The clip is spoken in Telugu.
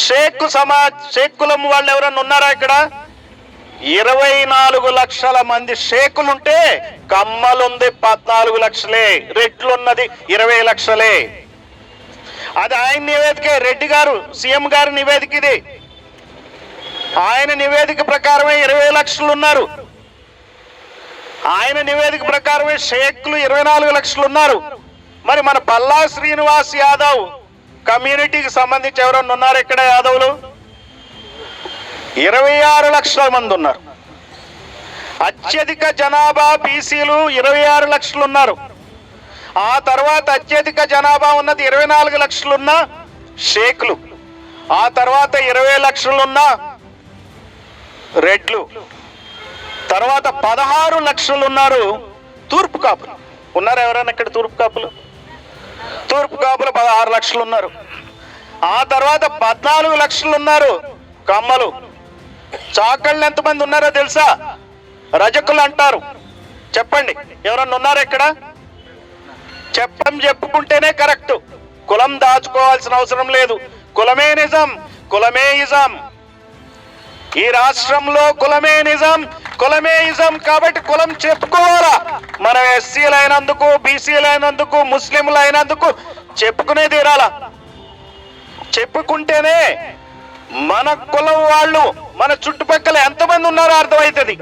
షేక్ సమాజ్ షేక్ కులం వాళ్ళు ఎవరన్నా ఉన్నారా ఇక్కడ? ఇరవై నాలుగు లక్షల మంది షేకులుంటే కమ్మలుంది పద్నాలుగు లక్షలే రెడ్లున్నది ఇరవై లక్షలే. అది ఆయన నివేదికే రెడ్డి గారు సీఎం గారి నివేదిక ఇది. ఆయన నివేదిక ప్రకారమే ఇరవై లక్షలు ఉన్నారు ఆయన నివేదిక ప్రకారమే షేక్లు ఇరవై నాలుగు లక్షలు ఉన్నారు మరి మన పల్లా శ్రీనివాస్ యాదవ్ కమ్యూనిటీకి సంబంధించి ఎవరన్నా ఉన్నారు ఇక్కడ యాదవులు? ఇరవై ఆరు లక్షల మంది ఉన్నారు. అత్యధిక జనాభా బీసీలు ఇరవై ఆరు లక్షలు ఉన్నారు. ఆ తర్వాత అత్యధిక జనాభా ఉన్నది ఇరవై నాలుగు లక్షలున్న షేక్లు. ఆ తర్వాత ఇరవై లక్షలున్న రెడ్లు. తర్వాత పదహారు లక్షలు ఉన్నారు తూర్పు కాపులు. ఉన్నారు ఎవరైనా ఇక్కడ తూర్పు కాపులు? తూర్పు కాపులు పదహారు లక్షలు ఉన్నారు. ఆ తర్వాత పద్నాలుగు లక్షలు ఉన్నారు కమ్మలు. చాకళ్ళు ఎంతమంది ఉన్నారో తెలుసా? రజకులు అంటారు. చెప్పండి ఎవరన్నా ఉన్నారా ఇక్కడ? చెప్పడం చెప్పుకుంటేనే కరెక్ట్. కులం దాచుకోవాల్సిన అవసరం లేదు. కులమే నిజం కులమే ఇజం. ఈ రాష్ట్రంలో కులమే నిజం కులమే ఇజం కాబట్టి కులం చెప్పుకోవాలా? మనం ఎస్సీలు అయినందుకు బీసీలు అయినందుకు ముస్లింలు అయినందుకు చెప్పుకునే తీరాల చెప్పుకుంటేనే మన కులం వాళ్ళు మన చుట్టుపక్కల ఎంతమంది ఉన్నారో అర్థమవుతుంది.